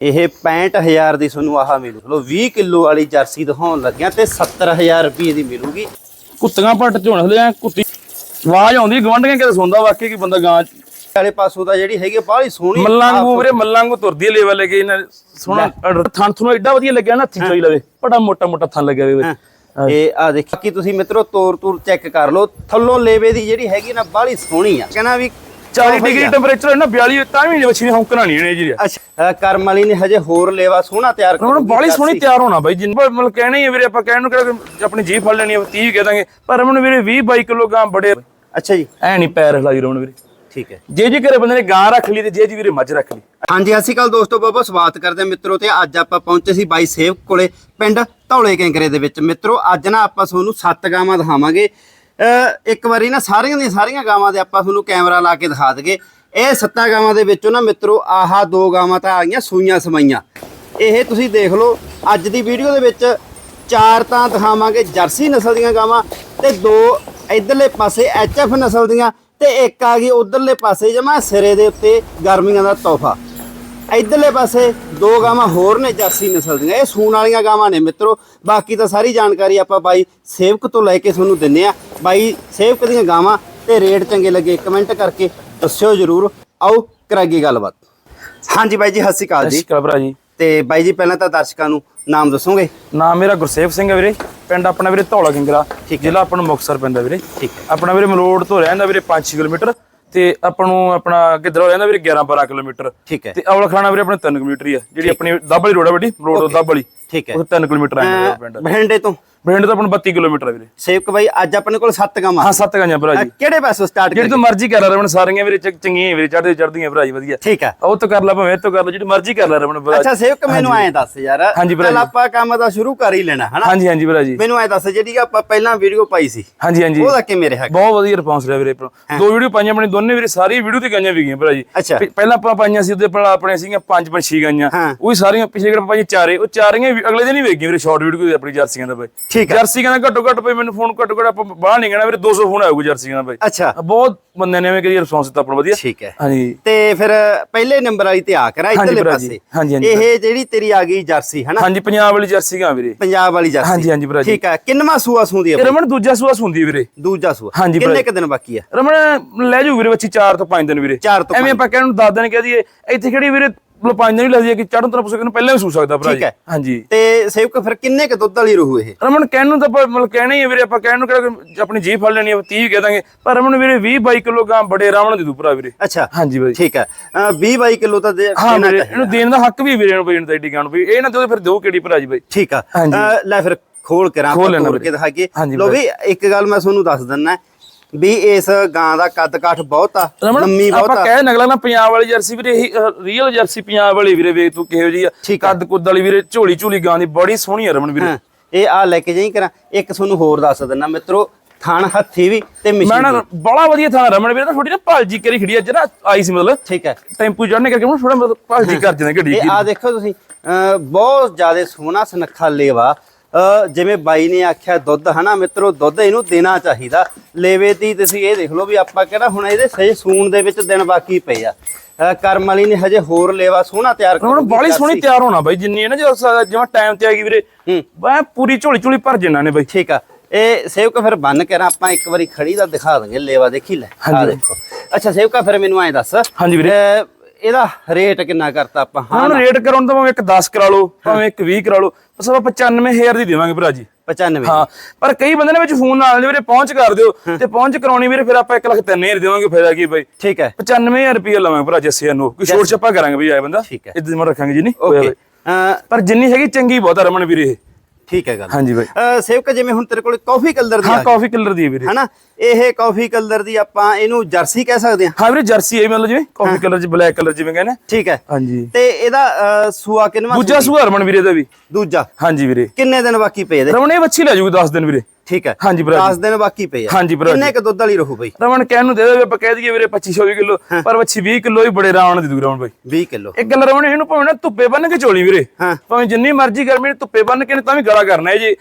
ਇਹ 65000 ਦੀ ਤੁਹਾਨੂੰ ਆਹ ਮਿਲੂ। ਲੋ 20 ਕਿਲੋ ਵਾਲੀ ਜਰਸੀ ਦਿਖਾਉਣ ਲੱਗਿਆ ਤੇ 70000 ਰੁਪਏ ਦੀ ਮਿਲੂਗੀ। ਕੁੱਤੀਆਂ ਪੱਟ ਝੋਣ ਹਲੇ ਐਂ ਕੁੱਤੀ ਆਵਾਜ਼ ਆਉਂਦੀ ਗਵੰਡੀਆਂ ਕਿਤੇ ਸੁਣਦਾ ਵਾਕਈ ਕਿ ਬੰਦਾ ਗਾਂ ਵਾਲੇ ਪਾਸੋਂ ਦਾ ਜਿਹੜੀ ਹੈਗੀ ਬਾਹਲੀ ਸੋਹਣੀ ਮੱਲਾਂ ਨੂੰ ਵੀਰੇ ਮੱਲਾਂ ਨੂੰ ਤੁਰਦੀ ਹੈ ਲੈਵਲ ਕੇ ਇਹਨਾਂ ਸੋਹਣਾ ਥਣ ਤੁਹਾਨੂੰ ਐਡਾ ਵਧੀਆ ਲੱਗਿਆ ਨਾ ਹੱਥੀ ਚੋਈ ਲਵੇ। ਬੜਾ ਮੋਟਾ ਮੋਟਾ ਥਣ ਲੱਗਿਆ ਵੇ। ਇਹ ਆ ਦੇਖੋ ਕਿ ਤੁਸੀਂ ਮਿੱਤਰੋ ਤੋਰ ਤੂਰ ਚੈੱਕ ਕਰ ਲਓ। ਥੱਲੋਂ ਲੇਵੇ ਦੀ ਜਿਹੜੀ ਹੈਗੀ ਨਾ ਬਾਹਲੀ ਸੋਹਣੀ ਆ। ਕਹਿੰਦਾ ਵੀ 40 ਡਿਗਰੀ ਟੈਂਪਰੇਚਰ ਹੈ ਨਾ 42 ਤਾਂ ਵੀ ਮੱਛੀ ਨੇ ਹੌਂਕਣਾ ਨਹੀਂ ਇਹਨੇ ਜੀ। ਅੱਛਾ ਕਰਮ ਵਾਲੀ ਨੇ ਹਜੇ ਹੋਰ ਲੇਵਾ ਸੋਹਣਾ ਤਿਆਰ ਹੁਣ ਕਰੂਗੀ ਬਾਲੀ ਸੋਹਣੀ। ਤਿਆਰ ਹੋਣਾ ਬਾਈ ਜਿੰਨ ਮਤਲਬ ਕਹਿਣਾ ਹੀ ਹੈ ਵੀਰੇ ਆਪਾਂ ਕਹਿਣ ਨੂੰ ਕਿਹੜਾ ਆਪਣੀ ਜੀਭ ਫੜ ਲੈਣੀ ਹੈ 30 ਵੀ ਕਹਿ ਦਾਂਗੇ। ਪਰ ਰਮਨ ਵੀਰੇ 20 22 ਕਿਲੋ ਗਾਂ ਬੜੇ। ਅੱਛਾ ਜੀ। ਐ ਨਹੀਂ ਪੈਰ ਹਿਲਾਈ ਰਮਨ ਵੀਰੇ। ਠੀਕ ਹੈ। ਜੇ ਜੀ ਘਰੇ ਬੰਦੇ ਨੇ ਗਾਂ ਰੱਖ ਲਈ ਤੇ ਜੇ ਜੀ ਵੀਰੇ ਮੱਝ ਰੱਖ ਲਈ। ਹਾਂਜੀ ਸ਼੍ਰੀ ਅਕਾਲ ਦੋਸਤੋ ਬਹੁਤ ਸਵਾਗਤ ਕਰਦੇ ਮਿੱਤਰੋ ਤੇ ਅੱਜ ਆਪਾਂ ਪਹੁੰਚੇ ਸੀ ਬਾਈ ਸੇਵ ਕੋਲੇ ਪਿੰਡ ਧੌਲੇ ਕੈਂਕਰੇ ਦੇ ਵਿੱਚ। ਮਿੱਤਰੋ ਅੱਜ ਨਾ ਆਪਾਂ ਤੁਹਾਨੂੰ ਸੱਤ ਗਾਵਾਂ ਦਿਖਾਵਾਂਗੇ। ਇੱਕ ਵਾਰੀ ਨਾ ਸਾਰੀਆਂ ਦੀਆਂ ਸਾਰੀਆਂ ਗਾਵਾਂ ਦੇ ਆਪਾਂ ਤੁਹਾਨੂੰ ਕੈਮਰਾ ਲਾ ਕੇ ਦਿਖਾ ਦਈਏ। ਇਹ ਸੱਤਾਂ ਗਾਵਾਂ ਦੇ ਵਿੱਚੋਂ ਨਾ ਮਿੱਤਰੋ, ਆਹਾ ਦੋ ਗਾਵਾਂ ਤਾਂ ਆ ਗਈਆਂ, ਸੂਈਆਂ ਸਮਾਈਆਂ। ਇਹ ਤੁਸੀਂ ਦੇਖ ਲਓ, ਅੱਜ ਦੀ ਵੀਡੀਓ ਦੇ ਵਿੱਚ ਚਾਰ ਤਾਂ ਦਿਖਾਵਾਂਗੇ ਜਰਸੀ ਨਸਲ ਦੀਆਂ ਗਾਵਾਂ ਤੇ ਦੋ ਇਧਰਲੇ ਪਾਸੇ ਐਚਐਫ ਨਸਲ ਦੀਆਂ ਤੇ ਇੱਕ ਆ ਗਈ ਉਧਰਲੇ ਪਾਸੇ ਜਮਾ ਸਿਰੇ ਦੇ ਉੱਤੇ ਗਰਮੀਆਂ ਦਾ ਤੋਹਫਾ। ਇਧਰਲੇ ਪਾਸੇ ਦੋ ਗਾਵਾਂ ਹੋਰ ਨੇ ਜਰਸੀ ਨਸਲ ਦੀਆਂ। ਇਹ ਸੂਣ ਵਾਲੀਆਂ ਗਾਵਾਂ ਨੇ ਮਿੱਤਰੋ। ਬਾਕੀ ਤਾਂ ਸਾਰੀ ਜਾਣਕਾਰੀ ਆਪਾਂ ਬਾਈ ਸੇਵਕ ਤੋਂ ਲੈ ਕੇ ਤੁਹਾਨੂੰ ਦਿੰਨੇ ਆ। ਬਾਈ ਸੇਵਕ ਦੀਆਂ ਗਾਵਾਂ ਤੇ ਰੇਟ ਚੰਗੇ ਲੱਗੇ ਕਮੈਂਟ ਕਰਕੇ ਦੱਸਿਓ ਜਰੂਰ। ਆਓ ਕਰਾਂਗੇ ਗੱਲਬਾਤ। ਹਾਂਜੀ ਬਾਈ ਜੀ ਸਤਿ ਸ਼੍ਰੀ ਅਕਾਲ ਜੀ। ਅਸ਼ਕਾ ਭਰਾ ਜੀ। ਤੇ ਬਾਈ ਜੀ ਪਹਿਲਾਂ ਤਾਂ ਦਰਸ਼ਕਾਂ ਨੂੰ ਨਾਮ ਦੱਸੋਗੇ? ਨਾਮ ਮੇਰਾ ਗੁਰਸੇਵ ਸਿੰਘ ਹੈ ਵੀਰੇ। ਪਿੰਡ ਆਪਣਾ ਵੀਰੇ ਧੌਲਾ ਕਿੰਗਰਾ ਜ਼ਿਲ੍ਹਾ ਆਪਣਾ ਮੁਕਤਸਰ ਪੈਂਦਾ ਵੀਰੇ। ਠੀਕ ਆਪਣਾ ਵੀਰੇ ਮਲੋੜ ਤੋਂ ਰਹਿੰਦਾ ਵੀਰੇ 5-6 ਕਿਲੋਮੀਟਰ। ਤੇ ਆਪਾਂ ਨੂੰ ਆਪਣਾ ਗਿੱਦੜੋਂ ਰਹਿੰਦਾ ਵੀਰੇ? 11-12 ਕਿਲੋਮੀਟਰ। ਠੀਕ ਹੈ। ਤੇ ਔਲ ਖਾਣਾ ਵੀਰੇ ਆਪਣੇ 3 ਕਿਲੋਮੀਟਰ ਹੀ ਆ ਜਿਹੜੀ ਆਪਣੀ ਦਾਬਲੀ ਰੋਡ ਆ ਵੱਡੀ ਮਲੋੜ ਤੋਂ ਦਾਬਲੀ ਠੀਕ ਹੈ। ਉਹ 3 ਕਿਲੋਮੀਟਰ ਆ ਜਾਂਦਾ ਪਿੰਡ ਬਹਿੰਡੇ ਤੋਂ। ਬਠਿੰਡੇ ਤੋਂ ਆਪਣਾ 32 ਕਿਲੋਮੀਟਰ ਆ ਵੀਰੇ। ਸੇਵਕ ਬਾਈ ਅੱਜ ਆਪਣੇ ਕੋਲ ਸੱਤ ਗਾਵਾਂ ਹਾਂ ਸੱਤ ਗਾਂਆਂ ਭਰਾ ਜੀ। ਕਿਹੜੇ ਪਾਸੋਂ ਸਟਾਰਟ ਜਿਹੜੀ ਤੂੰ ਮਰਜ਼ੀ ਕਰ ਲੈ ਰਮਣ ਸਾਰੀਆਂ ਵੀਰੇ ਚੰਗ- ਚੰਗੀਆਂ ਵੀਰੇ ਚੜ੍ਹਦੇ ਚੜ੍ਹਦੀਆਂ ਭਰਾ ਜੀ ਵਧੀਆ। ਠੀਕ ਹੈ। ਉਹ ਤੋਂ ਕਰ ਲੈ ਭਾਵੇਂ ਇਹ ਤੋਂ ਕਰ ਲੈ ਜਿਹੜੀ ਮਰਜ਼ੀ ਕਰ ਲੈ ਰਮਣ ਭਰਾ। ਅੱਛਾ ਸੇਵਕ ਮੈਨੂੰ ਐਂ ਦੱਸ ਯਾਰ ਹਾਂਜੀ ਭਰਾ ਚੱਲ। ਆਪਾਂ ਕੰਮ ਤਾਂ ਸ਼ੁਰੂ ਕਰ ਹੀ ਲੈਣਾ ਹਨਾ? ਹਾਂਜੀ ਹਾਂਜੀ ਭਰਾ ਜੀ। ਮੈਨੂੰ ਐਂ ਦੱਸ ਜਿਹੜੀ ਆਪਾਂ ਪਹਿਲਾਂ ਵੀਡੀਓ ਪਾਈ ਸੀ ਹਾਂਜੀ ਹਾਂਜੀ। ਉਹਦਾ ਕਿਵੇਂ ਰਿਹਾ? ਬਹੁਤ ਵਧੀਆ ਰਿਸਪੌਂਸ ਰਿਹਾ ਵੀਰੇ। ਦੋ ਵੀਡੀਓ ਪਾਈਆਂ ਆਪਣੇ ਦੋਨੇ ਵੀਰੇ ਸਾਰੀ ਵੀਡੀਓ ਤੇ ਗਾਈਆਂ ਵੀ ਗਈਆਂ ਭਰਾ ਜੀ। ਪਹਿਲਾਂ ਆਪਾਂ ਪਾਈਆਂ ਸੀ ਉਹਦੇ ਆਪਣੇ ਸੀਗੀਆਂ ਪੰਜ ਪੰਜ ਛੇ ਗਾਈਆਂ। ਉਹ ਸਾਰੀਆਂ ਪਿਛਲੇ ਕਿਹੜਾ ਪਾਈਆਂ ਚਾਰੇ। ਉਹ ਚਾਰੀਆਂ ਅਗਲੇ ਦਿਨ ਹੀ ਵੇਖੀਆਂ ਵੀਰੇ ਸ਼ਾਰਟ ਵੀਡੀਓ ਆਪਣੀ ਜਰਸੀਆਂ ਦਾ ਬਾਈ। ਠੀਕ ਹੈ ਜਰਸੀਆਂ ਦਾ ਘੱਟੋ ਘੱਟ ਪਈ ਮੈਨੂੰ ਫੋਨ ਘੱਟੋ ਘੱਟ ਆਪਾਂ ਬਾਹਰ ਨਹੀਂ ਕਹਿਣਾ ਵੀਰੇ 200 ਫੋਨ ਆਊਗਾ ਜਰਸੀਆਂ ਦਾ ਬਾਈ। ਅੱਛਾ। ਬਹੁਤ ਬੰਦਿਆਂ ਨੇ ਐਵੇਂ ਕਰੀ ਰਿਸਪੌਂਸ ਦਿੱਤਾ ਆਪਣਾ ਵਧੀਆ। ਠੀਕ ਹੈ। ਹਾਂਜੀ। ਤੇ ਫਿਰ ਪਹਿਲੇ ਨੰਬਰ ਵਾਲੀ ਤੇ ਆ ਕਰਾ ਇਧਰਲੇ। ਪਾਸੇ। ਹਾਂਜੀ, ਹਾਂਜੀ। ਇਹ ਜਿਹੜੀ ਤੇਰੀ ਆ ਗਈ ਜਰਸੀ ਹਨਾ? ਹਾਂਜੀ ਪੰਜਾਬ ਵਾਲੀ ਜਰਸੀਆਂ ਵੀਰੇ। ਪੰਜਾਬ ਵਾਲੀ ਜਰਸੀ। ਹਾਂਜੀ ਹਾਂਜੀ ਭਰਾ ਜੀ। ਠੀਕ ਹੈ। ਕਿੰਨਵਾਂ ਸੂਆ ਸੂੰਦੀ ਹੈ ਰਮਨ ਦੂਜਾ ਸੂਆ ਹੁੰਦੀ ਵੀਰੇ। ਦੂਜਾ ਸੂਆ। ਹਾਂਜੀ ਕਿੰਨੇ। ਕ ਦਿਨ ਬਾਕੀ ਆ ਰਮਨ ਲੈ ਜੂ ਵੀਰੇ ਬੱਚੀ 4 ਤੋਂ 5 ਦਿਨ ਵੀਰੇ। ਚਾਰ ਤੋਂ ਐਵੇਂ ਆਪਾਂ ਕਹਿਣ ਨੂੰ 10 ਦਿਨ ਕਹਿ ਦਈਏ ਇੱਥੇ ਕਿਹੜੀ ਵੀਰੇ ਲੋ 5 ਦਿਨ ਵੀ ਲੱਗਦੀ ਹੈ ਕਿ ਚੜਨ ਤੋਂ ਪੁੱਛੋ ਕਿ ਪਹਿਲਾਂ ਵੀ ਸੂ ਸਕਦਾ ਭਰਾ ਠੀਕ ਜੀ। ਹੈ। ਹਾਂਜੀ। ਤੇ ਸੇਵਕ ਫਿਰ ਕਿੰਨੇ ਕ ਦੁੱਧ ਵਾਲੀ ਰਹੂ ਇਹ? ਰਮਨ ਕਹਿਣ ਨੂੰ ਤਾਂ ਮਤਲਬ ਕਹਿਣਾ ਹੀ ਹੈ ਵੀਰੇ ਆਪਾਂ ਕਹਿਣ ਨੂੰ ਕਿਹੜਾ ਕਿ ਆਪਣੀ ਜੀਭ ਫੜ ਲੈਣੀ ਹੈ 30 ਵੀ ਕਹਿ ਦਾਂਗੇ। ਪਰ ਰਮਨ ਵੀਰੇ 20 22 ਕਿਲੋ ਗਾਂ ਬੜੇ ਰਾਵਣ ਦੇ ਦੂ ਭਰਾ ਵੀਰੇ। ਅੱਛਾ। ਹਾਂਜੀ ਬਾਈ। ਠੀਕ ਹੈ। 20 22 ਕਿਲੋ ਤਾਂ ਦੇ ਹਾਂ ਵੀਰੇ। ਇਹਨੂੰ ਦੇਣ ਦਾ ਹੱਕ ਵੀ ਵੀਰੇ ਨੂੰ ਬਈ ਇਹਨੂੰ ਤਾਂ ਏਡੀ ਗਾਂ ਨੂੰ ਵੀ। ਇਹ ਨਾ ਦਿਓ ਫਿਰ ਦਿਓ ਕਿਹੜੀ ਭਰਾ ਜੀ ਬਾਈ। ਠੀਕ ਆ। ਲੈ ਫਿਰ ਖੋਲ ਕੇ ਰਾਂ ਖੋਲ ਕੇ। ਦਿਖਾਈਏ। ਹਾਂਜੀ ਲੋ ਵੀ ਇੱਕ ਗੱਲ ਮੈਂ ਤੁਹਾਨੂੰ ਦੱਸ ਦਿੰਨਾ ਵੀ ਇਸ ਗਾਂ ਦਾ ਕੱਦ ਕਾਠ ਬਹੁਤ ਆ ਲੰਮੀ ਬਹੁਤ ਆਪਾਂ ਆ। ਕਹਿ ਨਗਲਾ ਨਾ ਪੰਜਾਬ ਵਾਲੀ ਜਰਸੀ ਵੀਰੇ ਇਹੀ ਰੀਅਲ ਜਰਸੀ ਪੰਜਾਬ ਵਾਲੀ ਵੀਰੇ ਵੇਖ ਤੂੰ ਕਿਹੋ ਜੀ ਆ। ਕੱਦ ਕੁੱਦ ਵਾਲੀ ਵੀਰੇ ਝੋਲੀ ਝੋਲੀ ਗਾਂ ਦੀ ਬੜੀ ਸੋਹਣੀ ਆ ਰਮਨ ਵੀਰੇ। ਇਹ ਆ ਲੈ ਕੇ ਜਾਈ ਕਰਾਂ ਇੱਕ ਤੁਹਾਨੂੰ ਹੋਰ ਦੱਸ ਦਿੰਨਾ ਮਿੱਤਰੋ ਥਣ ਹੱਥੀ ਵੀ ਤੇ ਮੈਂ ਮਿਸ਼ੀ ਨਾ ਬੜਾ ਵਧੀਆ ਥਾਂ ਰਮਨ ਵੀਰੇ ਤਾਂ ਥੋੜੀ ਨਾ ਭਾਲਜੀ ਕਰੀ ਖੜੀ ਆ ਜਿਹੜਾ ਆਈ ਸੀ ਮਤਲਬ। ਠੀਕ ਹੈ ਟੈਂਪੂ ਚੜਨੇ ਕਰਕੇ ਥੋੜਾ ਮਤਲਬ ਭਾਲਜੀ ਕਰ ਜਾਂਦੇ ਗੱਡੀ ਇਹ ਆ ਦੇਖੋ ਤੁਸੀਂ ਬਹੁਤ ਜ਼ਿਆਦਾ ਸੋਹਣਾ ਸੁਨੱਖਾ ਲੇਵਾ ਜਿਵੇਂ ਬਾਈ ਨੇ ਆਖਿਆ ਦੁੱਧ ਹਨਾ ਮਿੱਤਰੋ ਦੁੱਧ ਇਹਨੂੰ ਦੇਣਾ ਚਾਹੀਦਾ। ਲੇਵੇ ਦੀ ਤੁਸੀਂ ਇਹ ਦੇਖ ਲਓ ਵੀ ਆਪਾਂ ਕਿਹੜਾ ਹੁਣ ਇਹਦੇ ਸਹੀ ਸੂਣ ਦੇ ਵਿੱਚ ਦਿਨ ਬਾਕੀ ਪਏ ਆ। ਕਰਮ ਵਾਲੀ ਨੇ ਹਜੇ ਹੋਰ ਲੇਵਾ ਸੋਹਣਾ ਤਿਆਰ ਰਮਨ ਕਰੂਗੀ ਬਾਲੀ ਸੋਹਣੀ। ਤਿਆਰ ਹੋਣਾ ਬਾਈ ਜਿੰਨੀ ਹੈ ਨਾ ਜਦੋਂ ਜਿਵੇਂ ਟਾਈਮ ਤੇ ਆ ਗਈ ਵੀਰੇ। ਮੈਂ ਪੂਰੀ ਝੋਲੀ ਝੋਲੀ ਭਰ ਜਣਾ ਨੇ ਬਾਈ। ਠੀਕ ਆ। ਇਹ ਸੇਵਕਾ ਫਿਰ ਬੰਨ ਕੇ ਨਾ ਆਪਾਂ ਇੱਕ ਵਾਰੀ ਖੜੀ ਦਾ ਦਿਖਾ ਦਾਂਗੇ ਲੇਵਾ ਦੇਖੀ ਲੈ। ਆ। ਦੇਖੋ। ਅੱਛਾ ਸੇਵਕਾ ਫਿਰ ਮੈਨੂੰ ਐਂ ਦੱਸ। ਹਾਂਜੀ ਵੀਰੇ। ਇਹਦਾ ਰੇਟ ਕਿੰਨਾ ਕਰਤਾ ਆਪਾਂ? ਹਾਂ ਹੁਣ ਰੇਟ ਕਰਾਉਣ ਤਾਂ ਭਾਵੇਂ ਇੱਕ 10 ਕਰਾ ਲਓ ਭਾਵੇਂ ਇੱਕ 20 ਕਰਾ ਲਓ ਬਸ ਆਪਾਂ 95000 ਦੀ ਦੇਵਾਂਗੇ ਭਰਾ ਜੀ। 95 ਹਾਂ ਪਰ ਕਈ ਬੰਦੇ ਨੇ ਵਿੱਚ ਫੋਨ ਨਾਲ ਵੀਰੇ ਪਹੁੰਚ ਕਰ ਦਿਓ ਤੇ ਪਹੁੰਚ ਕਰਾਉਣੀ ਵੀਰੇ ਫਿਰ ਆਪਾਂ 1 ਲੱਖ 3000 ਦੇਵਾਂਗੇ ਫਾਇਦਾ ਕੀ ਬਾਈ। ਠੀਕ ਹੈ। 95000 ਰੁਪਏ ਲਵਾਂਗੇ ਭਰਾ ਜੱਸਿਆਂ ਨੂੰ ਕੋਈ ਛੋਟ ਛੱਪਾ ਕਰਾਂਗੇ ਬਈ ਆਏ ਬੰਦਾ। ਇਦਾਂ ਮਰ ਰੱਖਾਂਗੇ ਜੀ ਨਹੀਂ? ਪਰ ਜਿੰਨੀ ਹੈਗੀ ਚੰਗੀ ਬਹੁਤ ਰਮਨ ਵੀਰੇ ਇਹ। ਠੀਕ ਹੈ ਗੱਲ। ਹਾਂਜੀ ਬਾਈ। ਸੇਵਕਾ ਜਿਵੇਂ ਹੁਣ ਤੇਰੇ ਕੋਲ ਕਾਫੀ ਕਲਰ ਦੀ ਹਾਂ ਕਾਫੀ ਕਲਰ ਦੀ ਹੈ ਵੀਰੇ। ਹਨਾ? ਇਹ ਕਾਫੀ ਕਲਰ ਦੀ ਆਪਾਂ ਇਹਨੂੰ ਜਰਸੀ ਕਹਿ ਸਕਦੇ ਹਾਂ। ਹਾਂ ਵੀਰੇ ਜਰਸੀ ਹੈ ਮਤਲਬ ਜਿਵੇਂ ਕਾਫੀ ਕਲਰ ਚ ਬਲੈਕ ਕਲਰ ਜਿਵੇਂ ਕਹਿੰਦੇ ਠੀਕ ਹੈ। ਹਾਂਜੀ। ਤੇ ਇਹਦਾ ਸੂਆ ਕਿੰਨਵਾ ਦੂਜਾ ਸੂਆ? ਰਮਨ ਵੀਰੇ ਦਾ ਵੀ। ਦੂਜਾ। ਹਾਂਜੀ ਵੀਰੇ। ਕਿੰਨੇ ਦਿਨ ਬਾਕੀ ਪਏ ਇਹਦੇ? ਇਹ ਬੱਚੀ ਲੈ ਜੂਗੀ 10 ਦਿਨ ਵੀਰੇ। ਠੀਕ ਹੈ? ਹਾਂਜੀ ਭਰਾ 10 ਦਿਨ ਬਾਕੀ ਪਏ ਆ। ਹਾਂਜੀ ਭਰਾ ਕਿੰਨੇ ਕ ਦੁੱਧ ਵਾਲੀ ਰਹੂ ਬਈ? ਰਮਨ ਕਹਿਣ ਨੂੰ ਦੇ ਦੇ ਆਪਾਂ ਕਹਿ ਦਈਏ ਵੀਰੇ 2500 ਕਿਲੋ ਪਰ ਬੱਚੀ 20 ਕਿਲੋ ਹੀ ਬੜੇ ਰਾਵਣ ਦੀ ਦੂ ਰਮਨ ਬਾਈ। 20 ਕਿਲੋ। ਇੱਕ ਗੱਲ ਰਮਨ ਇਹਨੂੰ ਭਾਵੇਂ ਨਾ ਧੁੱਪੇ ਬੰਨ ਕੇ ਝੋਲੀ ਵੀਰੇ। ਹਾਂ। ਭਾਵੇਂ ਜਿੰਨੀ ਮਰਜ਼ੀ ਗਰਮੀ ਨੇ ਧੁੱਪੇ ਬੰਨ ਕੇ ਨੇ ਤਾਂ ਵੀ ਗਲਾ ਕਰਨਾ ਹੈ ਜੀ।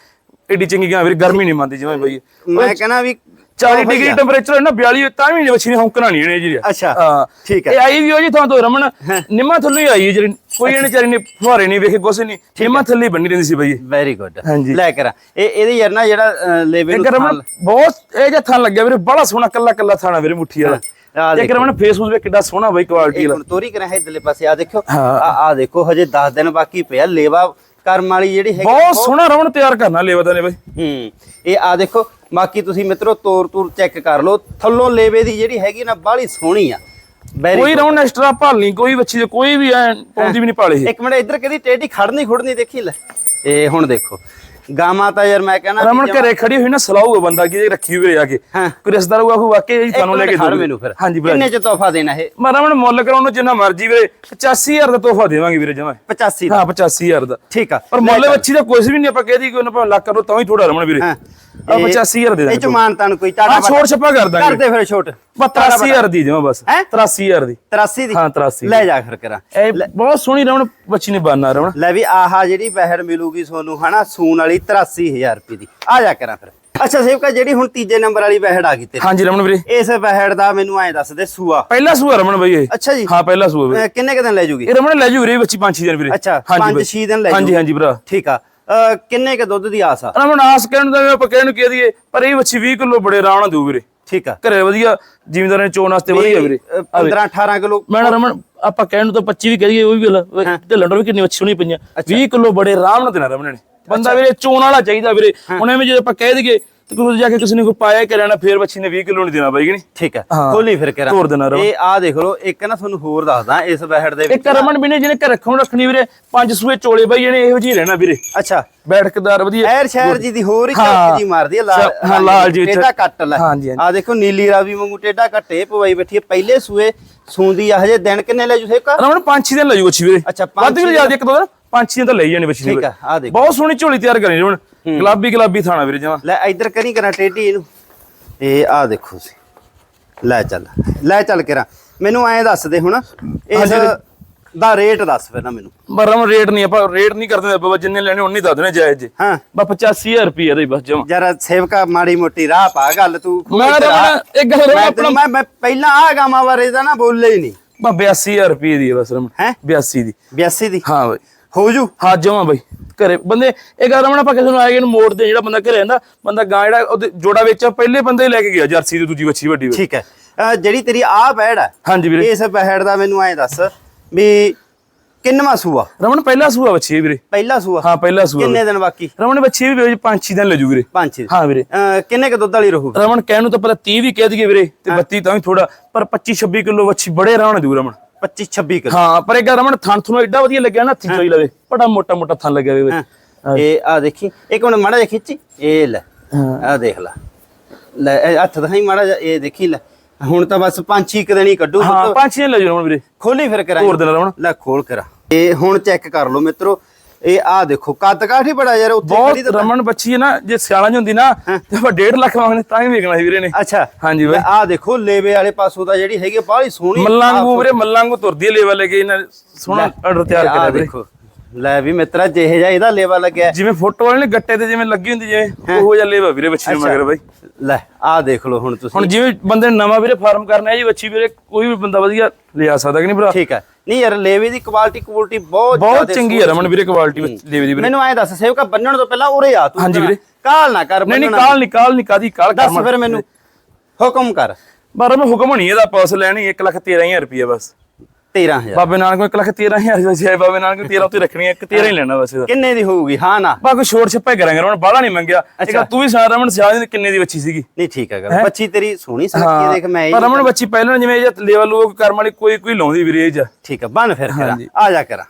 ਏਡੀ ਚੰਗੀ ਗਾਂ ਵੀਰੇ ਗਰਮੀ ਨਹੀਂ ਮੰਨਦੀ ਜਿਵੇਂ ਬਾਈ। ਮੈਂ ਕਹਿੰਦਾ ਵੀ 40 ਡਿਗਰੀ ਟੈਂਪਰੇਚਰ ਹੈ ਨਾ 42 ਤਾਂ ਵੀ ਵੱਛੀ ਨੇ ਹੌਂਕਣਾ ਨਹੀਂ ਇਹਨੇ ਜੀ ਅੱਛਾ ਹਾਂ। ਠੀਕ ਹੈ। ਇਹ ਆਈ ਵੀ ਉਹ ਜੀ ਤੁਹਾਨੂੰ ਤੋਂ ਰਮਨ ਨਿੰਮਾ ਥੱਲੇ ਹੀ ਆਈ ਹੈ ਜਿਹੜੀ। ਕੋਈ ਇਹਨੇ ਚਾਰੀ ਨੇ ਫੁਹਾਰੇ ਨਹੀਂ ਵੇਖੇ ਕੁਛ ਨਹੀਂ। ਨਿੰਮਾ ਥੱਲੇ ਹੀ ਬੰਨੀ ਰਹਿੰਦੀ ਸੀ ਬਈ। Very good. ਲੈ ਕਰਾਂ। ਇਹ ਇਹਦੇ ਯਾਰ ਨਾ ਜਿਹੜਾ ਲੈਵਲ ਇੱਕ ਰਮਨ ਬਹੁਤ ਇਹ ਜਿਹਾ ਥਾਂ ਲੱਗਿਆ ਵੀਰੇ ਬੜਾ ਸੋਹਣਾ ਕੱਲਾ ਕੱਲਾ ਥਾਣਾ ਵੀਰੇ ਮੁੱਠੀ ਵਾਲਾ। ਇੱਕ ਰਮਨ ਫੇਸਬੁੱਕ ਵੇ ਕਿੱਡਾ ਸੋਹਣਾ ਬਈ ਕੁਆਲਿਟੀ ਵਾਲਾ। ਹੁਣ ਤੋਰੀ ਕਰਾਂ ਇਧਰਲੇ ਪਾਸੇ ਆ ਦੇਖੋ। ਹਾਂ। ਆ ਆ ਦੇਖੋ ਹਜੇ 10 ਦਿਨ ਬਾਕੀ ਪਿਆ ਲੇਵਾ ਕਰਮ ਵਾਲੀ ਜਿਹੜੀ ਹੈਗੀ ਬਹੁਤ ਸੋਹਣਾ ਰਮਨ ਤਿਆਰ ਕਰਨਾ ਲੇਵਾ ਨੇ ਬਈ ਹੂੰ ਇਹ ਆ ਦੇਖੋ ਬਾਕੀ ਤੁਸੀਂ ਮਿੱਤਰੋ ਤੋਰ ਤੂਰ ਚੈੱਕ ਕਰ ਲਓ ਥੱਲੋਂ ਲੇਵੇ ਦੀ ਜਿਹੜੀ ਹੈਗੀ ਨਾ ਬਾਹਲੀ ਸੋਹਣੀ ਆ। ਕੋਈ ਰਮਨ ਐਕਸਟਰਾ ਭਾਲਣੀ ਕੋਈ ਵੱਛੀ ਦੇ ਕੋਈ ਵੀ ਐ ਪਾਉਂਦੀ ਵੀ ਨਹੀਂ ਪਾਲੇ ਇੱਕ ਮਿੰਟ ਇੱਧਰ ਕਦੀ ਟੇਢੀ ਖੜਨੀ ਖੁੜਨੀ ਦੇਖੀ ਲੈ। ਇਹ ਹੁਣ ਦੇਖੋ ਗਾਵਾਂ ਤਾਂ ਯਾਰ ਮੈਂ ਕਹਿੰਦਾ ਰਮਨ ਘਰੇ ਖੜੀ ਹੋਈ ਨਾ ਸਲਾਊਗਾ ਬੰਦਾ ਕਿ ਇਹ ਰੱਖੀ ਹੋਈ ਆ ਕੇ ਹਾਂ। ਕੋਈ ਰਿਸ਼ਤੇਦਾਰ ਹੋਊਗਾ ਉਹ ਵਾਕਈ ਜੀ ਤੁਹਾਨੂੰ ਲੈ ਕੇ ਖੜ ਦਊਗਾ। ਮੈਨੂੰ ਫਿਰ ਹਾਂਜੀ ਭਰਾ ਕਿੰਨੇ ਚ ਤੋਹਫਾ ਦੇਣਾ ਇਹ ਮੈਂ ਰਮਨ ਮੁੱਲ ਕਰਾਉਣ ਨੂੰ ਜਿੰਨਾ ਮਰਜ਼ੀ ਵੀਰੇ 85000 ਦਾ ਤੋਹਫਾ ਦੇਵਾਂਗੇ ਵੀਰੇ ਜਮਾ 85 ਹਾਂ 85000 ਦਾ ਠੀਕ ਆ ਪਰ ਮੁੱਲ ਵੱਛੀ ਦਾ ਕੁਝ ਵੀ ਨਹੀਂ ਆਪਾਂ ਕਹਿਦੀ ਕੋਈ ਨਾ ਭਾਵੇਂ ਲੱਖ ਕਰੋ ਤਾਂ ਵੀ ਥੋੜਾ ਰਮਨ ਵੀਰੇ ਹਾਂ ਆ 85000 ਦੇ ਇਹ ਦਾਂਗੇ ਚ ਮਾਨਤਾਨ ਕੋਈ ਹਾਂ ਟਾਟਾ ਛੋੜ ਛੱਪਾ ਕਰ ਦਾਂਗੇ ਕਰਦੇ ਫਿਰ ਛੋਟ 83000 ਦੀ ਜਮਾ ਬਸ ਹੈਂ? 83000 ਦੀ 83 ਦੀ ਹਾਂ 83 ਲੈ ਜਾ ਫਿਰ ਕਰਾਂ ਇਹ ਬਹੁਤ ਸੋਹਣੀ ਰਮਨ ਵੱਛੀ ਨੇ ਬਾਨਾ ਰਮਨ ਲੈ ਵੀ ਆਹਾ ਜਿਹੜੀ ਬਹਿੜ ਮਿਲੂਗੀ ਤੁਹਾਨੂੰ ਹਨਾ ਸੂਨ ਵਾਲੀ 83000 ਰੁਪਏ ਦੀ। ਆ ਜਾ ਕਰਾਂ ਫਿਰ। ਅੱਛਾ ਸੇਵਕਾ ਜਿਹੜੀ ਹੁਣ ਤੀਜੇ ਨੰਬਰ ਵਾਲੀ ਬਹਿੜ ਆ ਗਈ ਤੇਰੀ। ਹਾਂਜੀ ਰਮਨ ਵੀਰੇ। ਇਸ ਬਹਿੜ ਦਾ ਮੈਨੂੰ ਐਂ ਦੱਸ ਦੇ ਸੂਆ। ਪਹਿਲਾ ਸੂਆ ਰਮਨ ਬਈ ਇਹ। ਅੱਛਾ ਜੀ। ਹਾਂ ਪਹਿਲਾ ਸੂਆ ਵੀਰੇ। ਕਿੰਨੇ ਕੁ ਦਿਨ ਲੈ ਜੂਗੀ? ਇਹ ਰਮਨ ਲੈ ਜੂ ਵੀਰੇ ਬੱਚੀ 5-6 ਦਿਨ ਵੀਰੇ। ਅੱਛਾ ਹਾਂਜੀ 5-6 ਦਿਨ ਲੈ ਹਾਂਜੀ ਜੂਗੀ। ਹਾਂਜੀ ਭਰਾ। ਠੀਕ ਆ। ਕਿੰਨੇ ਕ ਦੁੱਧ ਦੀ ਆਸ ਆ? ਰਮਨ ਆਸ ਕਹਿਣ ਦਾ ਆਪਾਂ ਕਹਿਣ ਨੂੰ ਕਹਿ ਦਈਏ ਪਰ ਇਹ ਵੱਛੀ 20 ਕਿਲੋ ਬੜੇ ਆਰਾਮ ਨਾਲ ਦਿਓ ਵੀਰੇ। ਠੀਕ ਆ। ਘਰੇ ਵਧੀਆ ਜ਼ਿਮੀਂਦਾਰਾਂ ਨੇ ਚੋਣ ਵਾਸਤੇ ਵਧੀਆ ਵੀਰੇ। 15 18 ਕਿਲੋ ਮੈਂ ਰਮਨ ਆਪਾਂ ਕਹਿਣ ਨੂੰ ਤਾਂ 25 ਵੀ ਕਹਿ ਦਈਏ ਉਹ ਵੀ ਗੱਲ ਤੇ ਲੰਡਰ ਵੀ ਕਿੰਨੀ ਵੱਛੀ ਹੋਣੀ ਪਈਆਂ। 20 ਕਿਲੋ ਬੜੇ ਆਰਾਮ ਨਾਲ ਦੇਣਾ ਰਮਨ ਨੇ। ਬੰਦਾ ਵੀਰੇ ਚੋਣ ਵਾਲਾ ਚਾਹੀਦਾ ਵੀਰੇ। ਹੁਣ ਐਵੇਂ ਜੇ ਆਪਾਂ ਕਹਿ ਦਈਏ ਤੇ ਕੋਈ ਜਾ ਕੇ ਕਿਸੇ ਨੇ ਕੋਈ ਪਾਇਆ ਕਿ ਲੈਣਾ ਫੇਰ ਵੱਛੀ ਨੇ 20 ਕਿਲੋ ਨਹੀਂ ਦੇਣਾ ਬਾਈ ਕਿ ਨਹੀਂ? ਠੀਕ ਹਾਂ। ਖੋਲੀ ਫਿਰ ਕਰਾਂ। ਤੋਰ ਦੇਣਾ। ਇਹ ਆ ਦੇਖ ਲਓ ਇੱਕ ਨਾ ਤੁਹਾਨੂੰ ਹੋਰ ਦੱਸਦਾ ਇਸ ਬਹਿੜ ਦੇ ਵਿੱਚ ਇੱਕ ਰਮਨ ਵੀ ਨੇ ਜਿਹਨੇ ਘਰ ਰੱਖਣ ਨੂੰ ਰੱਖਣੀ ਵੀਰੇ ਪੰਜ ਸੂਏ ਚੋਲੇ ਬਾਈ ਇਹਨੇ ਇਹੋ ਜਿਹੀ ਰਹਿਣਾ ਵੀਰੇ। ਅੱਛਾ। ਬੈਠਕਦਾਰ ਵਧੀਆ। ਐਰ ਸ਼ਹਿਰ ਜੀ ਦੀ ਹੋਰ ਹੀ। ਚੌਕ ਜੀ ਮਾਰਦੀ ਹੈ ਲਾਲ ਹਾਂ, ਲਾਲ ਜੀ। ਟੇਡਾ ਕੱਟ ਲੈ। ਆ ਦੇਖੋ ਨੀਲੀ ਰਾਵੀ ਵਾਂਗੂ ਟੇਡਾ ਕੱਟੇ ਪਵਾਈ ਬੈਠੀ ਹੈ। ਪਹਿਲੇ ਸੂਏ ਸੂੰਦੀ ਆ ਹਜੇ ਦਿਨ ਕਿੰਨੇ ਲੈ ਜੂ ਸੇਵਕਾ? ਰਮਨ ਪੰਜ ਛੇ ਦਿਨ ਲੈ ਜੂ ਵੱਛੀ ਵੀਰੇ। ਅੱਛਾ, ਵੱਧ ਵੀ ਜ਼ਿਆਦਾ ਇੱਕ ਦੋ ਦਿਨ। ਦਿਨ ਤਾਂ ਲਈ ਜਾਣੀ ਵੱਛੀ ਠੀਕ ਆ ਆ ਦੇਖ। ਬਹੁਤ ਸੋਹਣੀ ਝੋਲੀ ਤਿਆਰ ਕਰੀ ਰਮਨ ਗੁਲਾਬੀ ਗੁਲਾਬੀ ਥਾਣਾ ਵੀਰੇ ਜਮਾ। ਲੈ ਇੱਧਰ ਕਰੀ ਕਰਾਂ ਟੇਢੀ ਇਹਨੂੰ। ਇਹ ਆ ਦੇਖੋ ਸੀ ਲੈ ਚੱਲ ਲੈ ਚੱਲ ਕਰਾਂ। ਮੈਨੂੰ ਐਂ ਦੱਸ ਦੇ ਹੁਣ ਇਸ ਦਾ ਰੇਟ ਦੱਸ ਨਾ ਮੈਨੂੰ। ਰਮਨ ਰੇਟ ਨਹੀਂ ਆਪਾਂ ਰੇਟ ਨਹੀਂ ਕਰਦੇ ਬਾਬਾ ਜਿੰਨੇ ਲੈਣੇ ਉਨੇ ਦੱਸ ਦੇਣੇ ਜਾਇਜ਼ ਜੀ। ਹਾਂ। ਬਾ 85000 ਰੁਪਏ ਦਾ ਹੀ ਬਸ ਜਮਾ। ਜਰਾ ਸੇਵਕਾ ਮਾੜੀ ਮੋਟੀ ਰਾਹ ਪਾ ਗੱਲ ਤੂੰ। ਮੈਂ ਇੱਕ ਗੱਲ ਆਪਣਾ ਮੈਂ ਪਹਿਲਾਂ ਆ ਗਾਵਾਂ ਬਾਰੇ ਤਾਂ ਨਾ ਬੋਲੇ ਹੀ ਨਹੀਂ। ਬਾ 82000 ਰੁਪਏ ਦੀ ਬਸ ਰਮਨ। ਹੈਂ? 82 ਦੀ। 82 ਦੀ? ਹਾਂ ਬਾਈ। ਹੋ ਜੂ? ਹਾਂ ਜਮਾ ਬਾਈ। ਘਰੇ ਬੰਦੇ ਇਹ ਗੱਲ ਰਮਨ ਆਪਾਂ ਕਿਸੇ ਨੂੰ ਆਏਗੇ ਨੂੰ ਮੋੜ ਦੇ ਜਿਹੜਾ ਬੰਦਾ ਘਰੇ ਆਂਦਾ ਬੰਦਾ ਗਾਂ ਜਿਹੜਾ ਉਹਦੇ ਜੋੜਾ ਵੇਚਿਆ ਪਹਿਲੇ ਬੰਦੇ ਹੀ ਲੈ ਕੇ ਗਿਆ ਜਰਸੀ ਦੀ ਦੂਜੀ ਵੱਛੀ ਵੱਡੀ ਠੀਕ ਹੈ। ਜਿਹੜੀ ਤੇਰੀ ਆ ਬੈੜ ਹੈ ਹਾਂਜੀ ਵੀਰੇ। ਇਸ ਬਹਿੜ ਦਾ ਮੈਨੂੰ ਐਂ ਦੱਸ ਵੀ ਕਿੰਨਵਾ ਸੂਆ? ਰਮਨ ਪਹਿਲਾ ਸੂਆ ਵੱਛੀ ਹੈ ਵੀਰੇ। ਪਹਿਲਾ ਸੂਆ? ਹਾਂ ਪਹਿਲਾ ਸੂਆ ਕਿੰਨੇ ਦਿਨ ਬਾਕੀ? ਰਮਨ ਬੱਚੀ ਵੀ ਪੰਜ ਛੇ ਦਿਨ ਲੈ ਜੂ ਵੀਰੇ। ਪੰਜ ਛੇ ਹਾਂ ਵੀਰੇ। ਕਿੰਨੇ ਕ ਦੁੱਧ ਵਾਲੀ ਰਹੂ ਰਮਨ ਕਹਿਣ ਨੂੰ ਤਾਂ ਪਹਿਲਾਂ 30 ਵੀ ਕਹਿ ਦਈਏ ਵੀਰੇ ਤੇ 32 ਤਾਂ ਵੀ ਥੋੜਾ ਪਰ 25 26 ਕਿਲੋ ਵੱਛੀ ਬੜੇ ਨਾਲ ਦੂ ਰਮਨ। 25 26 ਕਿਲੋ। ਹਾਂ ਪਰ ਇੱਕ ਰਮਨ ਥਣ ਤੁਹਾਨੂੰ ਐਡਾ ਵਧੀਆ ਲੱਗਿਆ ਨਾ ਹੱਥੀ ਚੋਈ ਲਵੇ। ਬੜਾ ਮੋਟਾ ਮੋਟਾ ਥਣ ਲੱਗਿਆ ਵੇ ਇਹ ਆ ਦੇਖੀ ਇੱਕ ਮਿੰਟ ਮਾੜਾ ਜਿਹਾ ਖਿੱਚੀ। ਇਹ ਲੈ ਆ ਦੇਖ ਲੈ। ਲੈ ਹੱਥ ਦਾ ਹੀ ਮਾੜਾ ਜਿਹਾ ਇਹ ਦੇਖੀ ਲੈ। ਹੁਣ ਤਾਂ ਬਸ ਪੰਜ ਛੇ ਕੁ ਦਿਨ ਹੀ ਕੱਢੂ। ਹਾਂ ਪੰਜ ਛੇ ਦਿਨ ਲੈ ਜੂ ਰਮਨ ਵੀਰੇ। ਖੋਲੀ ਫਿਰ ਕਰਾਂ ਹੋਰ ਦਿਨ ਰਮਨ। ਲੈ ਖੋਲ ਕਰਾਂ। ਇਹ ਹੁਣ ਚੈੱਕ ਕਰ ਲਓ ਮਿੱਤਰੋ। ਇਹ ਆ ਦੇਖੋ ਕੱਦ ਕਾਠੀ ਬੜਾ ਯਾਰ ਉੱਥੇ ਬਹੁਤ ਰਮਨ ਬੱਚੀ ਹੈ ਨਾ ਜੇ ਸਿਆਲਾਂ ਚ ਹੁੰਦੀ ਨਾ ਤੇ ਆਪਾਂ 1.5 ਲੱਖ ਮੰਗਨੇ ਤਾਂ ਹੀ ਵੇਖਣਾ ਸੀ ਵੀਰੇ ਨੇ। ਅੱਛਾ। ਹਾਂਜੀ ਬਾਈ। ਆ ਦੇਖੋ ਲੇਵੇ ਵਾਲੇ ਪਾਸੋਂ ਤਾਂ ਜਿਹੜੀ ਹੈਗੀ ਬਾਹਲੀ ਸੋਹਣੀ ਮੱਲਾਂਗੂ ਵੀਰੇ ਮੱਲਾਂਗੂ ਤੁਰਦੀ ਹੈ ਲੇਵਲ ਲੈ ਕੇ ਇਹਨਾਂ ਸੋਹਣਾ ਆਰਡਰ ਤਿਆਰ ਆਹ ਕਰਿਆ ਵੀਰੇ। ਦੇਖੋ। ਲੈ ਵੀ ਮਿੱਤਰਾ ਜਿਹੇ ਜਿਹਾ ਇਹਦਾ ਲੇਵਾ ਲੱਗਿਆ। ਜਿਵੇਂ ਫੋਟੋ ਵਾਲੇ ਨੇ ਗੱਟੇ ਤੇ ਜਿਵੇਂ ਲੱਗੀ ਹੁੰਦੀ ਜਿਵੇਂ ਉਹੋ ਜਿਹਾ ਲੇਵਾ ਵੀਰੇ ਬੱਚੀ ਨੂੰ ਮਗਰ ਬਾਈ। ਲੈ ਆ ਦੇਖ ਲਓ ਹੁਣ ਤੁਸੀਂ। ਹੁਣ ਜਿਵੇਂ ਬੰਦੇ ਨੇ ਨਵਾਂ ਵੀਰੇ ਫਾਰਮ ਕਰਨਾ ਹੈ ਜੀ ਬੱਚੀ ਵੀਰੇ ਕੋਈ ਵੀ ਬੰਦਾ ਵਧੀਆ ਲਿਆ ਸਕਦਾ ਕਿ ਨਹੀਂ ਭਰਾ? ਠੀਕ ਹੈ। ਨਹੀਂ ਯਾਰ ਲੇਵੇ ਦੀ ਕੁਆਲਿਟੀ ਕੁਆਲਿਟੀ ਬਹੁਤ ਬਹੁਤ ਚੰਗੀ ਹੈ ਰਮਨ ਵੀਰੇ ਕੁਆਲਿਟੀ ਲੇਵੇ ਦੀ ਵੀਰੇ। ਮੈਨੂੰ ਐ ਦੱਸ ਸੇਵਕਾ ਬੰਨਣ ਤੋਂ ਪਹਿਲਾਂ ਉਰੇ ਆ ਤੂੰ ਹਾਂਜੀ ਵੀਰੇ। ਕਾਲ ਨਾ ਕਰ ਨਹੀਂ ਨਹੀਂ ਬੰਨਣਾ। ਕਾਲ ਨਿਕਾਲ ਨਿਕਾਦੀ ਕਾਲ ਦੱਸ ਫਿਰ ਮੈਨੂੰ। ਹੁਕਮ ਕਰ। ਬਾਰੇ ਮੈਂ ਹੁਕਮ ਨਹੀਂ ਇਹਦਾ ਪਾਸ ਲੈਣੀ 1 ਲੱਖ 13000 ਰੁਪਏ ਬਸ। 13000 ਬਾਬੇ ਨਾਨਕ ਨੂੰ 1 ਲੱਖ 13000 ਵਸੇ ਹੈ ਬਾਬੇ ਨਾਨਕ ਨੂੰ 13 ਉੱਤੇ ਰੱਖਣੀ ਹੈ 13 ਹੀ ਲੈਣਾ ਇਹਦਾ ਕਿੰਨੇ ਦੀ ਹੋਊਗੀ? ਹਾਂ ਨਾ। ਬਾ ਕੋਈ ਛੋੜ ਛੱਪਾ ਹੀ ਕਰਾਂਗੇ ਰਮਨ ਬਾਹਲਾ ਨਹੀਂ ਮੰਗਿਆ। ਇੱਕ ਤਾਂ ਵੀ ਸਾਰਾ ਰਮਨ ਸਿਆਲ ਦੀ ਕਿੰਨੇ ਦੀ ਬੱਚੀ ਸੀਗੀ? ਨਹੀਂ ਠੀਕ ਹੈ ਗੱਲ ਬੱਚੀ ਤੇਰੀ ਸੋਹਣੀ ਸੁਨੱਖੀ ਹੈ, ਦੇਖ ਮੈਂ ਪਰ ਰਮਨ ਬੱਚੀ ਪਹਿਲਾਂ ਜਿਵੇਂ ਇਹ ਲੈਵਲ ਲੋਕ ਕਰਮ ਵਾਲੀ ਕੋਈ ਕੋਈ ਲਾਉਂਦੀ ਵੀਰੇ ਇਹ ਜਾ। ਠੀਕ ਹੈ ਬੰਨ ਫਿਰ ਕਰਾਂ। ਆ ਜਾ ਕਰਾਂ।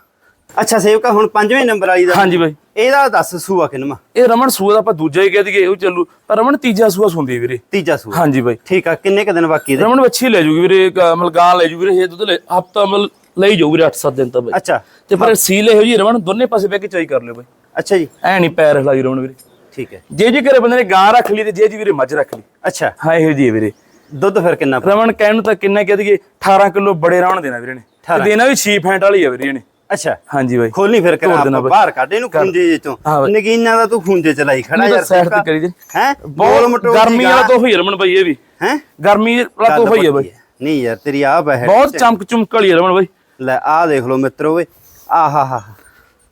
ਅੱਛਾ ਸੇਵਕਾ ਹੁਣ ਪੰਜਵੇਂ ਨੰਬਰ ਵਾਲੀ ਦਾ। ਹਾਂਜੀ ਬਾਈ। ਇਹਦਾ ਦੱਸ ਸੂਆ ਕਿੰਨਵਾ ਇਹ ਰਮਨ ਸੂਆ ਦਾ ਆਪਾਂ ਦੂਜਾ ਹੀ ਕਹਿ ਦਈਏ ਉਹ ਚੱਲੂ। ਪਰ ਰਮਨ ਤੀਜਾ ਸੂਆ ਸੁੰਦੀ ਵੀਰੇ। ਤੀਜਾ ਸੂਆ। ਹਾਂਜੀ ਬਾਈ। ਠੀਕ ਆ ਕਿੰਨੇ ਕ ਦਿਨ ਬਾਕੀ ਇਹਦੇ? ਰਮਨ ਬੱਚੀ ਲੈ ਜੂਗੀ ਵੀਰੇ ਮਲਗਾਂ ਲੈ ਜੂ ਵੀਰੇ ਇਹ ਦੁੱਧ ਲੈ ਹਫਤਾ ਮਲ ਲਈ ਜਾਊ ਵੀਰੇ 8-7 ਦਿਨ ਤਾਂ ਬਾਈ। ਅੱਛਾ। ਤੇ ਪਰ ਸੀਲ ਇਹੋ ਜੀ ਰਮਨ ਦੋਨੇ ਪਾਸੇ ਬਹਿ ਕੇ ਚਾਈ ਕਰ ਲਿਓ ਬਾਈ। ਅੱਛਾ ਜੀ। ਐ ਨਹੀਂ ਪੈਰ ਹਿਲਾਈ ਰਮਨ ਵੀਰੇ। ਠੀਕ ਹੈ। ਜੇ ਜੇ ਘਰੇ ਬੰਦੇ ਨੇ ਗਾਂ ਰੱਖ ਲਈ ਤੇ ਜੇ ਜੀ ਵੀਰੇ ਮੱਝ ਰੱਖ ਲਈ। ਅੱਛਾ। ਹਾਂ ਇਹੋ ਜੀ ਵੀਰੇ। ਦੁੱਧ ਫਿਰ ਕਿੰਨਾ ਰਮਨ ਕਹਿਣ ਨੂੰ ਤਾਂ ਕਿੰਨਾ ਕਹਿ ਦਈਏ 18 ਕਿਲੋ ਬੜੇ ਰਾਣ ਦੇਣਾ ਵੀਰੇ ਨੇ। ਦੇਣਾ ਵੀ 6 ਫੈਂਟ ਵਾਲੀ ਆ ਵੀਰੇ ਨੇ ਅੱਛਾ। ਹਾਂਜੀ ਬਾਈ। ਖੋਲਣੀ ਫਿਰ ਕਰਾ ਆਪਾਂ। ਬਾਹਰ ਕੱਢ ਇਹਨੂੰ ਖੁੰਝੇ ਚੋਂ। ਨਗੀਨਾ ਦਾ ਤੂੰ ਖੁੰਝੇ ਚਲਾਈ ਖੜਾ ਯਾਰ side ਤੇ ਕਰੀ ਜੇ। ਹੈ? ਬਹੁਤ ਗਰਮੀ ਵਾਲਾ ਤੋਂ ਹੋਈ ਰਮਨ ਬਾਈ ਇਹ ਵੀ। ਹੈ? ਗਰਮੀ ਵਾਲਾ ਤੋਂ ਹੋਈ ਹੈ ਬਾਈ। ਨਹੀਂ ਯਾਰ ਤੇਰੀ ਆ ਬਹਿ ਬਹੁਤ ਚਮਕ ਚੁਮਕ ਵਾਲੀ ਰਮਨ ਬਾਈ। ਲੈ ਆ ਦੇਖ ਲਓ ਮਿੱਤਰੋ ਓਏ। ਆਹਾ ਹਾ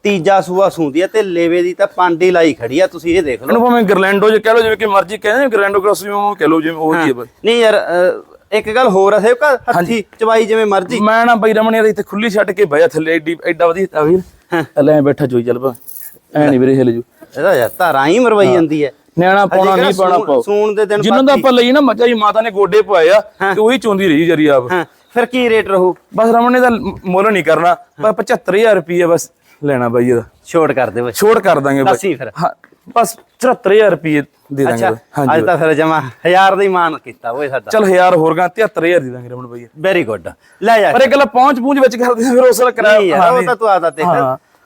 ਤੀਜਾ ਸੂਆ ਸੂੰਦੀ ਆ ਤੇ ਲੇਵੇ ਦੀ ਤਾਂ ਪਾਂਡੀ ਲਾਈ ਖੜੀ ਆ ਤੁਸੀਂ ਇਹ ਦੇਖ ਲਓ। ਇਹਨੂੰ ਭਾਵੇਂ ਗਰਲੈਂਡੋ ਜੇ ਕਹਿ ਲਓ ਜਿਵੇਂ ਕਿ ਮਰਜ਼ੀ ਕਹਿੰਦੇ ਨੇ ਗਰਲੈਂਡੋ ਕ੍ਰਾਸ ਜਿਵੇਂ ਉਹ ਕਹਿ ਲਓ ਜਿਵੇਂ ਉਹ ਜੀ ਬਾਈ। ਨਹੀਂ ਯਾਰ ਇੱਕ ਗੱਲ ਹੋਰ ਆ ਸੇਵਕਾ ਹੱਥੀ ਚਵਾਈ ਜਿਵੇਂ ਮਰਜ਼ੀ। ਮੈਂ ਨਾ ਬਾਈ ਯਾਰ ਇੱਥੇ ਖੁੱਲੀ ਛੱਡ ਕੇ ਬਹਿ ਜਾ ਥੱਲੇ ਐਡੀ ਐਡਾ ਵਧੀਆ ਤਾ ਵੀਰ ਲੈ ਬੈਠਾ ਜੋਈ ਚੱਲ ਪਾ ਐ ਨਹੀਂ ਵੀਰੇ ਹਿਲ ਜੂ। ਇਹਦਾ ਯਾਰ ਧਾਰਾਂ ਹੀ ਮਰਵਾਈ ਜਾਂਦੀ ਹੈ ਨਿਆਣਾ ਪਾਉਣਾ ਨਹੀਂ ਸੂਣ- ਪਾਓ ਸੂਣ ਦੇ ਦਿਨ ਜਿੰਨਾਂ ਦਾ ਆਪਾਂ ਲਈ ਨਾ ਮੱਝਾਂ ਦੀ ਮਾਤਾ ਨੇ ਗੋਡੇ ਪਵਾਏ ਆ ਤੇ ਉਹੀ ਚੋਂਦੀ ਰਹੀ ਜਰੀ ਆਪ। ਫਿਰ ਕੀ ਰੇਟ ਰਹੂ? ਬਸ ਰਮਨ ਨੇ ਤਾਂ ਮੁੱਲ ਨਹੀਂ ਕਰਨਾ ਪਰ 75000 ਰੁਪਏ ਬਸ ਲੈਣਾ ਬਾਈ ਇਹਦਾ। ਛੋਟ ਕਰ ਦੇ ਓਏ ਛੋੜ ਕਰ ਦਾਂਗੇ ਬਾਈ। ਦੱਸੀ ਫਿਰ। ਹਾਂ। ਬਸ 74000 ਰੁਪਏ ਦੇ ਦਾਂਗੇ ਅੱਜ ਤਾਂ ਫਿਰ ਜਮਾ ਹਜ਼ਾਰ ਦਾ ਹੀ ਮਾਨ ਕੀਤਾ ਓਏ ਸਾਡਾ। ਚਲ 1000 ਹੋਰ ਗਾ 73000 ਦੇ ਦਾਂਗੇ ਰਮਨ ਬਾਈ ਵੈਰੀ ਗੁੱਡ ਲੈ ਜਾ। ਪਰ ਇਹ ਗੱਲ ਪਹੁੰਚ ਪੂੰਝ ਵਿੱਚ ਕਰਦੇ ਆ, ਫਿਰ ਉਸ ਨਾਲ ਕਰਾਇਆ ਉਹ ਤਾਂ ਤੂੰ ਆਦਾ ਦੇਖ।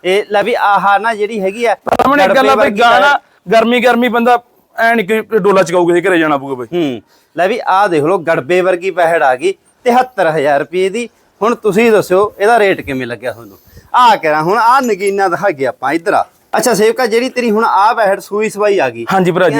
ਇਹ ਲੈ ਵੀ ਆਹਾ ਨਾ ਜਿਹੜੀ ਹੈਗੀ ਆ ਇੱਕ ਗੱਲ ਆ ਬਈ ਗਾਣਾ ਗਰਮੀ ਗਰਮੀ ਬੰਦਾ ਐ ਨਹੀਂ ਕਿ ਡੋਲਾ ਕਿਸੇ ਘਰੇ ਜਾਣਾ ਪਊਗਾ ਬਈ। ਹੂੰ ਲੈ ਵੀ ਆਹ ਦੇਖ ਲਓ ਗੜਬੇ ਵਰਗੀ ਪਹਿੜ ਆ ਗਈ 73000 ਰੁਪਏ ਦੀ। ਹੁਣ ਤੁਸੀਂ ਦੱਸਿਓ ਇਹਦਾ ਰੇਟ ਕਿਵੇਂ ਲੱਗਿਆ ਤੁਹਾਨੂੰ? ਆਹ ਕਰਾਂ ਹੁਣ ਆਹ ਨਗੀਨਾ ਦਿਖਾ ਗਿਆ ਆਪਾਂ ਇਧਰ ਆ। ਅੱਛਾ ਸੇਵਕਾ ਜਿਹੜੀ ਤੇਰੀ ਹੁਣ ਆਹ ਪਹਿੜ ਸੂਈ ਸਵਾਈ ਆ ਗਈ। ਹਾਂਜੀ ਭਰਾ ਜੀ।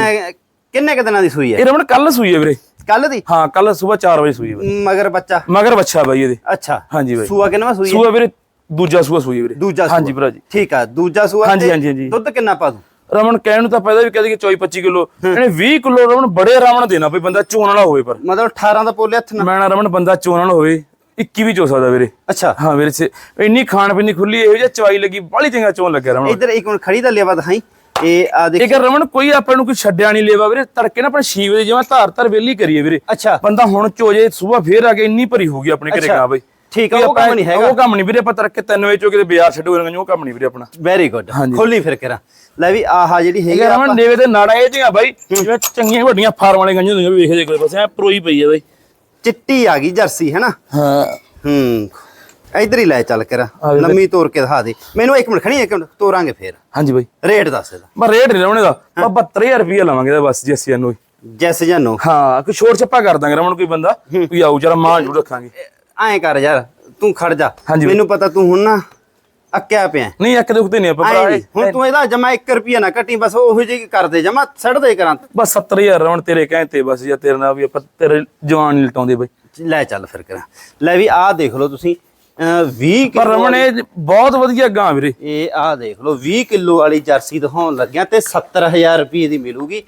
ਕਿੰਨੇ ਕ ਦਿਨਾਂ ਦੀ ਸੂਈ ਹੈ? ਇਹ ਰਮਨ ਕੱਲ ਸੂਈ ਹੈ ਵੀਰੇ। ਕੱਲ ਦੀ? ਹਾਂ ਕੱਲ ਸਵੇਰ 4 ਵਜੇ ਸੂਈ ਹੈ। ਮਗਰ ਬੱਚਾ। ਮਗਰ ਬੱਚਾ ਬਾਈ ਇਹਦੇ। ਅੱਛਾ। ਹਾਂਜੀ ਬਾਈ। ਸੂਆ ਕਿੰਨਾ ਸੂਈ ਹੈ? ਸੂਆ ਵੀਰੇ ਦੂਜਾ ਸੂਆ ਸੂਈ ਵੀਰੇ। ਦੂਜਾ ਸੂਆ। ਹਾਂਜੀ ਭਰਾ ਜੀ। ਠੀਕ ਆ ਦੂਜਾ ਸੂਆ ਹਾਂਜੀ, ਹਾਂਜੀ, ਹਾਂਜੀ। ਦੁੱਧ ਕਿੰਨਾ ਪਾ ਦੂੰ? ਰਮਨ ਕਹਿਣ ਨੂੰ ਤਾਂ ਪੈਦਾ ਵੀ ਕਹਦੇ ਕਿ 24 25 ਕਿਲੋ। ਇਹਨੇ 20 ਕਿਲੋ ਰਮਨ ਬੜੇ ਨਾਲ ਦੇਣਾ ਬਈ ਬੰਦਾ ਚੋਣ ਵਾਲਾ ਹੋਵੇ ਪਰ। ਮਤਲਬ 18 ਦਾ ਪੋਲੇ ਹੱਥ ਨਾਲ। ਮੈਂ ਨਾ ਰਮਨ ਬੰਦਾ ਚੋਣ ਵਾਲਾ ਹੋਵੇ। 21 ਵੀ ਚੋ ਸਕਦਾ ਵੀਰੇ। ਅੱਛਾ। ਹਾਂ ਵੀਰੇ ਸੇ ਇੰਨੀ ਖਾਣ ਪੀਣ ਦੀ ਖੁੱਲੀ ਇਹੋ ਜਿਹਾ ਚਵਾਈ ਲੱਗੀ ਬਾਹਲੀ ਚੰਗਾ ਚੋਣ ਲੱਗਿਆ ਰਮਨ। ਇਧਰ ਇੱਕ ਮਿੰਟ ਖੜੀ ਦਾ ਲਿਆਵਾ ਦਿਖਾਈ। ਇਹ ਆ ਦੇਖ। ਇਹ ਰਮਨ ਕੋਈ ਆਪਾਂ ਨੂੰ ਕੋਈ ਛੱਡਿਆ ਨਹੀਂ ਲੇਵਾ ਵੀਰੇ ਤੜਕੇ ਨਾ ਆਪਣੇ 6 ਵਜੇ ਜਿਵੇਂ ਧਾਰ ਧਰ ਵੇਲੀ ਕਰੀਏ ਵੀਰੇ। ਅੱਛਾ। ਬੰਦਾ ਹੁਣ ਚੋਜੇ ਸਵੇਰ ਫੇਰ ਆ ਕੇ ਇੰਨੀ ਭਰੀ ਹੋ ਗਈ ਆਪਣੇ ਘਰੇ। ਗਾਂ ਬਈ। ਠੀਕ ਆ, ਉਹ ਕੰਮ ਆਪਾਂ- ਨਹੀਂ ਹੈਗਾ। ਉਹ ਕੰਮ ਨਹੀਂ ਵੀਰੇ ਆਪਾਂ ਤੜਕੇ 3 ਵਜੇ ਚੋ ਕਿਤੇ ਬਾਜ਼ਾਰ ਛੱਡੋ ਰੰਗ ਉਹ ਕੰਮ ਨਹੀਂ ਵੀਰੇ ਆਪਣਾ। Very good. ਖੋਲੀ ਫਿਰ ਕਰਾਂ। ਲੈ ਵੀ ਆਹਾ ਜਿਹੜੀ ਹੈਗੀ ਰਮਨ ਦੇਵੇ ਤੇ ਨਾੜਾ ਇਹ ਜੀਆਂ ਬਾਈ ਜਿਵੇਂ ਚੰਗੀਆਂ ਵੱਡੀਆਂ ਫਾਰਮ ਵਾਲੇ ਗੰਜਾਂ ਹੁੰਦੀਆਂ ਵੀ ਵੇਖਦੇ ਕੋਈ ਐ ਪਰੋਈ ਪਈ ਆ ਬਾਈ। ਚਿੱਟੀ ਆ ਗਈ ਜਰਸੀ ਹੈਨਾ? ਹਾਂ। ਹੂੰ। ਇਧਰ ਹੀ ਲੈ ਚੱਲ ਕਰਾਂ। ਲੰਮੀ ਤੋਰ ਕੇ ਦਿਖਾ ਦੇ। ਮੈਨੂੰ ਇੱਕ ਮਿੰਟ ਖਣੀ ਇੱਕ ਮਿੰਟ ਤੋਰਾਂਗੇ ਫੇਰ। ਹਾਂਜੀ ਬਾਈ। ਰੇਟ ਦੱਸ ਇਹਦਾ। ਪਰ ਰੇਟ ਨਹੀਂ ਲਾਉਣੇ ਦਾ। ਆਪਾਂ 72000 ਰੁਪਏ ਲਵਾਂਗੇ ਇਹਦਾ ਬਸ ਜੀ ਅਸੀਂ ਇਹਨੂੰ ਜੈਸ ਜਾਂ ਨੋ ਹਾਂ ਕੋਈ ਛੋੜ ਛੱਪਾ ਕਰ ਦਾਂਗੇ ਰਮਨ ਕੋਈ ਬੰਦਾ। ਕੋਈ ਆਊ ਜਰਾ ਮਾਂ ਜੂ ਰੱਖਾਂਗੇ। ਐਂ ਕਰ ਯਾਰ ਤੂੰ ਖੜ ਜਾ। ਮੈਨੂੰ ਪਤਾ ਤੂੰ ਹੁਣ ਨਾ ਅੱਕਿਆ ਪਿਆ। ਨਹੀਂ ਇੱਕ ਦੁਖਤੇ ਨਹੀਂ ਆਪਾਂ ਭਰਾ। ਹੁਣ ਤੂੰ ਇਹਦਾ ਜਮਾ 1 ਰੁਪਿਆ ਨਾ ਕੱਟੀ ਬਸ ਉਹੋ ਜਿਹੀ ਕਰ ਦੇ ਜਮਾ ਛੱਡ ਦੇ ਕਰਾਂ। ਬਸ 70000 ਰਮਨ ਤੇਰੇ ਕਹੇ ਤੇ ਬਸ ਜਾਂ ਤੇਰੇ ਨਾਲ ਵੀ ਆਪਾਂ ਤੇਰੇ ਜਵਾਨ ਨਹੀਂ ਲਟਾਉਂਦੇ ਬਾਈ। ਲੈ ਚੱਲ ਫਿਰ ਕਰਾਂ। ਲੈ ਵੀ ਆਹ ਦੇਖ ਲਓ ਤੁਸੀਂ ਅਹ 20 ਪਰ ਕਿਲੋ ਰਮਨ ਇਹ ਬਹੁਤ ਵਧੀਆ ਗਾਂ ਵੀਰੇ। ਇਹ ਆਹ ਦੇਖ ਲਓ 20 ਕਿਲੋ ਵਾਲੀ ਜਰਸੀ ਦਿਖਾਉਣ ਲੱਗਿਆ ਤੇ 70000 ਰੁਪਏ ਦੀ ਮਿਲੂਗੀ।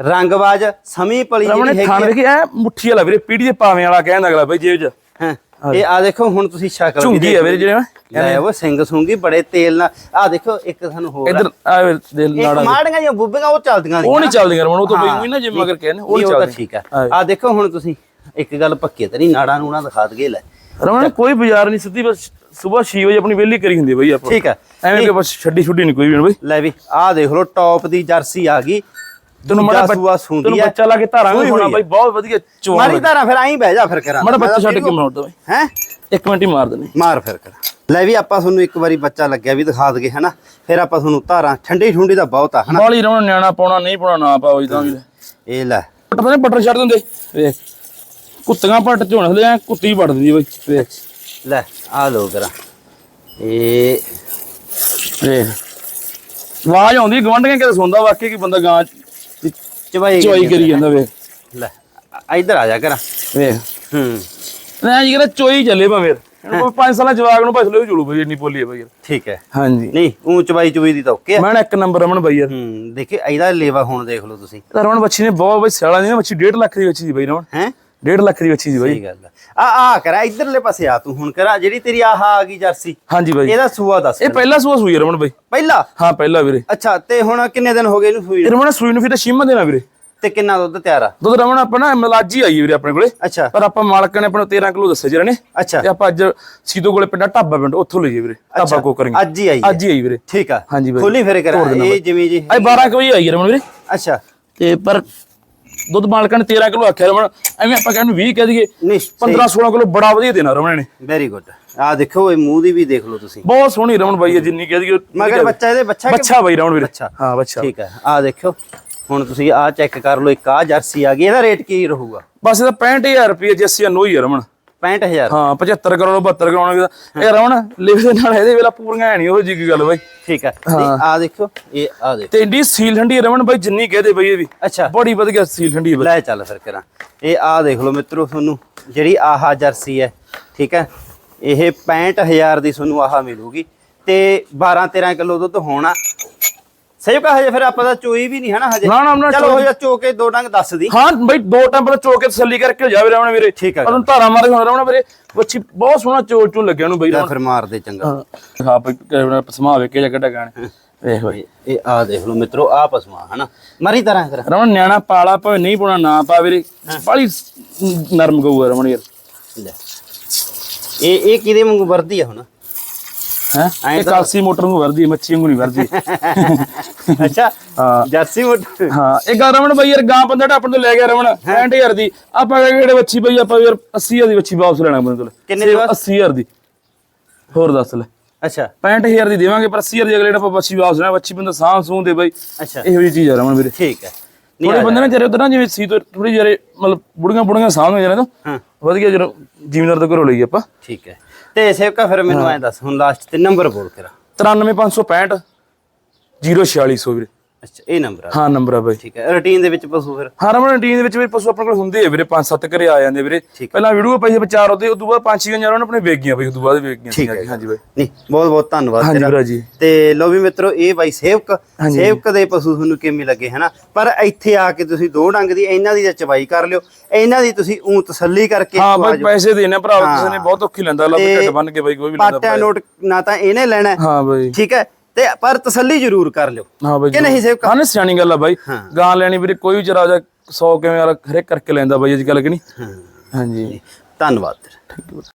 ਰੰਗਬਾਜ ਸਮੀ ਪਲੀ ਜਿਹੜੀ ਇਹ ਥਾਣ ਹੈਗੀ ਦੇਖੀ ਐ ਮੁੱਠੀ ਵਾਲਾ ਵੀਰੇ ਪੀੜੀ ਦੇ ਪਾਵੇਂ ਵਾਲਾ ਕਹਿੰਦਾ ਅਗਲਾ ਬਾਈ ਜੇਬ 'ਚ। ਹਾਂ। ਇਹ ਆ ਦੇਖੋ ਹੁਣ ਤੁਸੀਂ ਸ਼ਕਲ ਝੁੰਗੀ ਆ ਵੀਰੇ ਜਿਹੜੇ ਲੈ ਉਹ ਸਿੰਘ ਸੁੰਗੀ ਬੜੇ ਤੇਲ ਨਾਲ। ਆ ਦੇਖੋ ਇੱਕ ਤੁਹਾਨੂੰ ਹੋਰ ਆ। ਇਧਰ ਆ ਵੇ ਦੇ ਇੱਕ ਨਾੜਾ ਮਾੜੀਆਂ ਜਿਹੀਆਂ ਬੁੱਬੀਆਂ ਉਹ ਚੱਲਦੀਆਂ ਉਹ ਨਹੀਂ ਚੱਲਦੀਆਂ ਰਮਨ ਉਹ ਤਾਂ ਬਈ। ਉਹੀ ਨਾ ਜਿਵੇਂ ਮਗਰ ਕਹਿੰਦੇ ਉਹ ਨਹੀਂ, ਨਹੀਂ ਚੱਲਦੀਆਂ। ਠੀਕ ਆ। ਆ ਦੇਖੋ ਹੁਣ ਤੁਸੀਂ ਇੱਕ ਗੱਲ ਪੱਕੀ ਤੇਰੀ ਨਾੜਾ ਨੂੜਾ ਦਿਖਾ ਦਗੇ ਲੈ। ਰਮਨ ਕੋਈ ਬਾਜ਼ਾਰ ਨਹੀਂ ਸਿੱਧੀ ਬਸ ਸਵੇਰ 6 ਵਜੇ ਆਪਣੀ ਵਿਹਲੀ ਕਰੀ ਹੁੰਦੀ ਬਈ ਆਪਾਂ। ਠੀਕ ਆ। ਐਵੇਂ ਕਿ ਬਸ ਛੱਡੀ ਛੁੱਡੀ ਨਹੀਂ ਕੋਈ ਵੀ ਬਈ। ਲੈ ਵੀ ਆਹ ਦੇਖ ਲਓ ਟੌਪ ਦੀ ਜਰਸੀ ਆ ਗਈ। ਤੈਨੂੰ ਮੜਾ ਸੂਆ ਸੁੰਦੀ ਤੈਨੂੰ ਆ। ਬੱਚਾ ਲਾ ਕੇ ਧਾਰਾਂ ਵੀ ਸੂਈ ਹੋਣਾ ਬਈ ਬਹੁਤ ਵਧੀਆ ਚੋਣ ਮਾਰੀ ਧਾਰਾਂ ਫਿਰ ਆਈ ਬਹਿ ਜਾ ਫਿਰ ਕਰਾਂ। ਮੜਾ ਬੱਚਾ ਛੱਡ ਕੇ ਮਾਰ ਦੋ ਬਈ। ਹੈ? ਇੱਕ ਮਿੰਟ ਹੀ ਮਾਰ ਦੇਣੇ ਮਾਰ ਫਿਰ ਕਰ। ਲੈ ਵੀ ਆਪਾਂ ਤੁਹਾਨੂੰ ਇੱਕ ਵਾਰੀ ਬੱਚਾ ਲੱਗਿਆ ਵੀ ਦਿਖਾ ਦਗੇ ਹਨਾ? ਫਿਰ ਆਪਾਂ ਤੁਹਾਨੂੰ ਧਾਰਾਂ ਠੰਡੀ ਠੁੰਡੀ ਦਾ ਬਹੁਤ ਆ ਹਨਾ? ਬਾਲੀ ਰਮਨ ਨਿਆਣਾ ਪਾਉਣਾ ਨਹੀਂ ਪਾਉਣਾ ਨਾ ਪਾਓ ਇਦਾਂ ਵੀ। ਇਹ ਲੈ। ਪਤਾ ਨਹੀਂ ਬਟਰ ਛੱਡ ਦਿੰਦੇ। ਵੇਖ। ਕੁੱਤੀਆਂ ਪੱਟ ਝੋਣ ਹਲੇ ਐਂ ਕੁੱਤੀ ਵੱਢ ਦਿੰਦੀ ਬਈ। ਵੇਖ। ਲੈ ਆ ਲੋ ਕਰਾਂ। ਇਹ ਵੇਖ। ਆਵਾਜ਼ ਆਉਂਦੀ ਗਵੰਡੀਆਂ ਕਿਤੇ ਸੁਣਦਾ ਵਾਕਈ ਕਿ ਬੰਦਾ ਗਾਂ ਚਵਾਈ ਚੋਈ ਕਰੀ ਜਾਂਦਾ ਵੇਖ ਲੈ ਇੱਧਰ ਆ ਜਾ ਕਰਾਂ ਵੇਖ ਹੂੰ। ਮੈਂ ਜੀ ਕਹਿੰਦਾ ਚੋਈ ਚੱਲੇ ਭਾਵੇਂ ਪੰਜ ਸਾਲਾਂ ਜਵਾਗ ਨੂੰ ਭਸਲੇ ਵੀ ਜੁੜੂ ਬਈ ਇੰਨੀ ਬੋਲੀ ਹੈ ਬਈ। ਠੀਕ ਹੈ। ਹਾਂਜੀ। ਨਹੀਂ ਉਹ ਚਵਾਈ ਚੁਈ ਦੀ ਤਾਂ ਓਕੇ ਆ। ਮੈਂ ਨਾ ਇੱਕ ਨੰਬਰ ਰਮਨ ਬਈ ਯਾਰ ਹੂੰ ਦੇਖੇ ਇਹਦਾ ਲੇਵਾ ਹੁਣ ਦੇਖ ਲਓ ਤੁਸੀਂ। ਤਾਂ ਰਮਨ ਬੱਚੀ ਨੇ ਬਹੁਤ ਬਈ ਸਿਆਲਾਂ ਦੀ ਨਾ ਬੱਚੀ 1.5 ਲੱਖ ਦੀ ਬੱਚੀ ਸੀ ਬਈ ਰਮਨ। ਹੈ? 1.5 ਲੱਖ ਦੀ ਬੱਚੀ ਸੀ ਬਈ। ਸਹੀ ਗੱਲ ਆ। ਆ ਆ ਕਰਾ ਇਧਰਲੇ ਪਾਸੇ ਆ ਤੂੰ ਹੁਣ ਕਰਾ ਜਿਹੜੀ ਤੇਰੀ ਆਹ ਆ ਗਈ ਜਰਸੀ। ਹਾਂਜੀ ਬਈ। ਇਹਦਾ ਸੂਆ ਦੱਸ ਇਹ ਪਹਿਲਾ ਸੂਆ ਸੂਈ ਰਮਨ ਬਈ। ਪਹਿਲਾ? ਹਾਂ ਪਹਿਲਾ ਵੀਰੇ। ਅੱਛਾ ਤੇ ਹੁਣ ਕਿੰਨੇ ਦਿਨ ਹੋ ਗਏ ਇਹਨੂੰ ਸੂਈ ਨੂੰ? ਰਮਨ ਸੂਈ ਨੂੰ ਫਿਰ ਤਾਂ ਛਿਮਾ ਦੇਣਾ ਵੀਰੇ। ਤੇ ਕਿੰਨਾ ਦੁੱਧ ਤਿਆਰ ਆ? ਦੁੱਧ ਰਮਨ ਆਪਾਂ ਨਾ ਮਲਾਜੀ ਆਈ ਹੈ ਵੀਰੇ ਆਪਣੇ ਕੋਲੇ। ਅੱਛਾ। ਪਰ ਆਪਾਂ ਮਾਲਕ ਨੇ ਆਪਾਂ ਨੂੰ 13 ਕਿਲੋ ਦੱਸਿਆ ਜਿਹੜੇ ਨੇ। ਅੱਛਾ। ਤੇ ਆਪਾਂ ਅੱਜ ਸੀਤੋ ਕੋਲੇ ਪਿੰਡਾ ਢਾਬਾ ਪਿੰਡ ਉੱਥੋਂ ਲਈਏ ਵੀਰੇ। ਢਾਬਾ ਕੋ ਕਰਾਂਗੇ ਅੱਜ ਹੀ ਆਈ ਹੈ। ਅੱਜ ਹੀ ਆਈ ਵੀਰੇ। ਠੀਕ ਆ। ਹਾਂਜੀ ਬਾਈ। ਖੋਲੀ ਫਿਰ ਕਰਾ ਤੋੜ ਦੇਣਾ ਇਹ ਜਿਵੇਂ ਜੀ। ਅੱਜ 12 ਕੁ ਵਜੇ ਆਈ ਹੈ ਰਮਨ ਵੀਰੇ। ਅੱਛਾ। ਤੇ ਪਰ ਦੁੱਧ ਮਾਲਕਾਂ ਨੇ 13 ਕਿਲੋ ਆਖਿਆ ਰਮਨ ਐਵੇਂ ਆਪਾਂ ਕਹਿੰਦੇ 20 ਕਹਿ ਦਈਏ। ਨਹੀਂ 15 16 ਕਿਲੋ ਬੜਾ ਵਧੀਆ ਦੇਣਾ ਰਮਨ ਨੇ। ਵੈਰੀ ਗੁੱਡ ਆ ਦੇਖੋ ਇਹ ਮੂੰਹ ਦੀ ਵੀ ਦੇਖ ਲਓ ਤੁਸੀਂ। ਬਹੁਤ ਸੋਹਣੀ ਰਮਨ ਬਾਈ ਹੈ ਜਿੰਨੀ ਕਹਿ ਦਈਏ ਮਗਰ ਬੱਚਾ ਇਹਦੇ ਬੱਚਾ ਬੱਚਾ ਬਾਈ ਰਮਨ ਵੀਰੇ। ਅੱਛਾ ਹਾਂ ਬੱਚਾ। ਠੀਕ ਹੈ ਆ ਦੇਖਿਓ। ਹੁਣ ਤੁਸੀਂ ਆ ਚੈੱਕ ਕਰ ਲਓ ਇੱਕ ਆ ਜਰਸੀ ਆ ਗਈ ਇਹਦਾ ਰੇਟ ਕੀ ਰਹੂਗਾ? ਬਸ ਇਹਦਾ 65000 ਰੁਪਏ ਜੱਸੀ ਨੋਈ ਹੈ ਰਮਨ। 65000 ਹਾਂ 75 ਕਰੋੜ 72 ਕਰੋੜ ਦਾ। ਇਹ ਰਮਣ ਲਿਖ ਦੇ ਨਾਲ ਇਹਦੇ ਵੇਲਾ ਪੂਰੀਆਂ ਹੈ ਨਹੀਂ ਉਹ ਜੀ ਕੀ ਗੱਲ ਬਾਈ। ਠੀਕ ਹੈ। ਆ ਦੇਖੋ ਇਹ ਆ ਦੇਖ। ਤੇ ਇੰਡੀ ਸੀਲ ਠੰਡੀ ਹੈ ਰਮਣ ਬਾਈ ਜਿੰਨੀ ਕਹਦੇ ਬਾਈ ਇਹ ਵੀ। ਅੱਛਾ। ਬੜੀ ਵਧੀਆ ਸੀਲ ਠੰਡੀ ਹੈ ਬਾਈ। ਲੈ ਚੱਲ ਫਿਰ ਕਰਾਂ। ਇਹ ਆ ਦੇਖ ਲਓ ਮਿੱਤਰੋ ਤੁਹਾਨੂੰ ਜਿਹੜੀ ਆਹ ਜਰਸੀ ਹੈ ਠੀਕ ਹੈ? ਇਹ 65000 ਦੀ ਤੁਹਾਨੂੰ ਆਹ ਮਿਲੂਗੀ। ਤੇ 12 13 ਕਿਲੋ ਦੁੱਧ ਹੋਣਾ ਸਹੀ ਕਹਾ ਹਜੇ ਫਿਰ ਆਪਾਂ ਦਾ ਚੋਈ ਵੀ ਨਹੀਂ ਹੈ ਨਾ ਹਜੇ। ਨਾ, ਨਾ, ਨਾ, ਚਲੋ ਹੋ ਜਾ ਚੋ ਕੇ ਦੋ ਡੰਗ ਦੱਸ ਦੀ। ਹਾਂ ਬਾਈ ਦੋ ਟਾਈਮ ਪਹਿਲਾਂ ਚੋ ਕੇ ਤਸੱਲੀ ਕਰਕੇ ਜਾਵੇ ਰਮਣ ਵੀਰੇ। ਠੀਕ ਹੈ ਪਰ ਧਾਰਾ ਮਾਰ ਕੇ ਹੁਣ ਰਮਣ ਵੀਰੇ। ਬੱਚੀ ਬਹੁਤ ਸੋਹਣਾ ਚੋਲ ਚੋਲ ਲੱਗਿਆ ਉਹਨੂੰ ਬਾਈ। ਫਿਰ ਮਾਰ ਦੇ ਚੰਗਾ। ਹਾਂ ਬਾਈ ਪਸਮਾ ਵੇਖ ਕੇ ਜੱਗਾ ਗਾਣੇ। ਵੇਖ ਬਾਈ। ਇਹ- ਆ ਦੇਖ ਲਓ ਮਿੱਤਰੋ ਆ ਪਸਮਾ ਹਨਾ। ਮਰੀ ਤਰ੍ਹਾਂ ਕਰ ਰਮਣ ਨਿਆਣਾ ਪਾਲਾ ਭਾਵੇਂ ਨਹੀਂ ਪਾਉਣਾ ਨਾ ਪਾ ਵੀਰੇ। ਬਾਲੀ ਨਰਮ ਗਊ ਆ ਰਮਣ ਯਾਰ। ਇਹ ਇਹ ਕਿਹਦੇ ਵਾਂਗੂ ਵਰਦੀ ਆ ਹੁਣ? ਹੈ? ਇਹ ਕਾਲਸੀ ਮੋਟਰ ਨੂੰ ਵਰਦੀ ਹੈ, ਮੱਛੀ ਵਾਂਗੂ ਨਹੀਂ ਵਰਦੀ। ਅੱਛਾ ਹਾਂ। ਜਰਸੀ ਮੁੱਢ ਹਾਂ ਇਹ ਗਾ ਰਮਣ ਬਾਈ ਯਾਰ ਗਾਂ ਬੰਦਾ ਢਾਪਣ ਤੋਂ ਲੈ ਗਿਆ ਰਮਣ 65000 ਦੀ। ਆਪਾਂ ਕਿਹੜੇ ਬੱਚੀ ਬਈ ਆਪਾਂ ਯਾਰ 80000 ਦੀ ਬੱਚੀ ਵਾਪਸ ਲੈਣਾ ਬੰਦੇ ਤੋਂ ਕਿੰਨੇ ਦੀ ਵਾਪਸ? 80000 ਦੀ। ਹੋਰ ਦੱਸ ਲੈ। ਅੱਛਾ। 65000 ਦੀ ਦੇਵਾਂਗੇ ਪਰ 80000 ਦੀ ਅਗਲੇ ਨੇ ਆਪਾਂ ਬੱਚੀ ਵਾਪਸ ਲੈਣਾ ਬੱਚੀ ਬੰਦਾ ਸਾਂਭ ਸੂਹ ਦੇ ਬਾਈ। ਅੱਛਾ। ਇਹੋ ਜਿਹੀ ਚੀਜ਼ ਆ ਰਮਣ ਵੀਰੇ। ਠੀਕ ਹੈ। ਨਹੀਂ ਥੋੜੇ ਬੰਦੇ ਨੇ ਜਿਹੜੇ ਉਧਰ ਨਾ ਜਿਵੇਂ ਸੀ ਤੋਂ ਥੋੜੀ ਜਿਹੜੇ ਮਤਲਬ ਬੁੜੀਆਂ ਬੁੜੀਆਂ ਸਾਹਮਣੇ ਜਾਣੇ ਤੋਂ ਹਾਂ। ਵਧੀਆ ਜਦੋਂ ਜ਼ਿਮੀਨਾਰ ਤੋਂ ਘਰੋਂ ਲਈ ਆਪਾਂ। ਠੀਕ ਹੈ। ਤੇ ਸੇਵਕਾ ਫਿਰ ਮੈਨੂੰ ਐ ਦੱਸ ਹੁਣ ਲਾਸਟ ਤੇ ਨੰਬਰ ਬੋਲ ਕਰਾ 93565 04600 ਵੀਰੇ। ਅੱਛਾ ਇਹ ਨੰਬਰ ਆ। ਹਾਂ ਨੰਬਰ ਆ ਬਾਈ। ਠੀਕ ਹੈ ਰੂਟੀਨ ਦੇ ਵਿੱਚ ਪਸ਼ੂ ਫਿਰ? ਹਾਂ ਰਮਨ ਟੀਮ ਦੇ ਵਿੱਚ ਵੀ ਪਸ਼ੂ ਆਪਣੇ ਕੋਲ ਹੁੰਦੇ ਆ ਵੀਰੇ ਪੰਜ ਸੱਤ ਘਰੇ ਆ ਜਾਂਦੇ ਵੀਰੇ। ਪਹਿਲਾਂ ਵੀਡੀਓ ਪੈਸੇ ਵਿਚਾਰ ਹੁੰਦੇ ਉਦੋਂ ਬਾਅਦ ਪੰਜ ਛੇ ਗੰਜਾਂ ਉਹਨਾਂ ਆਪਣੇ ਵੇਚ ਗਈਆਂ ਬਈ ਉਦੋਂ ਬਾਅਦ ਵੇਚ ਗਈਆਂ ਠੀਕ ਸੀ। ਹਾਂਜੀ ਬਾਈ। ਨਹੀਂ ਬਹੁਤ ਬਹੁਤ ਧੰਨਵਾਦ ਤੇਰਾ। ਵੀਰਾ ਜੀ। ਤੇ ਲੋ ਵੀ ਮਿੱਤਰੋ ਇਹ ਬਾਈ ਸੇਵਕ ਸੇਵਕ ਦੇ ਪਸ਼ੂ ਤੁਹਾਨੂੰ ਕਿਵੇਂ ਲੱਗੇ ਹਨਾ? ਪਰ ਇੱਥੇ ਆ ਕੇ ਤੁਸੀਂ ਦੋ ਡੰਗ ਦੀ ਇਹਨਾਂ ਦੀ ਚਵਾਈ ਕਰ ਲਿਓ। ਇਹਨਾਂ ਦੀ ਤੁਸੀਂ ਉਂ ਤਸੱਲੀ ਕਰਕੇ ਹਾਂ ਬਾਈ। ਪੈਸੇ ਦੇਣੇ ਭਰਾ ਕਿਸੇ ਨੇ ਬਹੁਤ ਔਖੀ ਲੈਂਦਾ ਲੱਭ ਢੱਡ ਬੰਨ ਕੇ ਬਾਈ ਕੋਈ ਵੀ ਲੈਂਦਾ ਪਾਟਿਆ ਨੋਟ ਨਾ ਤਾਂ ਇਹਨੇ ਲੈਣਾ ਹੈ, ਹਾਂ ਬਾਈ। ਠੀਕ ਹੈ ਤੇ ਪਰ ਤਸੱਲੀ ਜ਼ਰੂਰ ਕਰ ਲਿਓ। ਹਾਂ ਬਾਈ ਕਿ ਨਹੀਂ ਸੇਵਕ ਹਾਂ ਸਿਆਣੀ ਗੱਲ ਆ ਬਾਈ। ਗਾਂ ਲੈਣੀ ਵੀਰੇ ਕੋਈ ਵਿਚਾਰਾ ਜਾ 100 ਕਿਵੇਂ ਵਾਲਾ ਹਰੇਕ ਕਰਕੇ ਲੈਂਦਾ ਬਾਈ ਅੱਜ ਕੱਲ ਕਿ ਨਹੀਂ? ਹਾਂਜੀ। ਧੰਨਵਾਦ।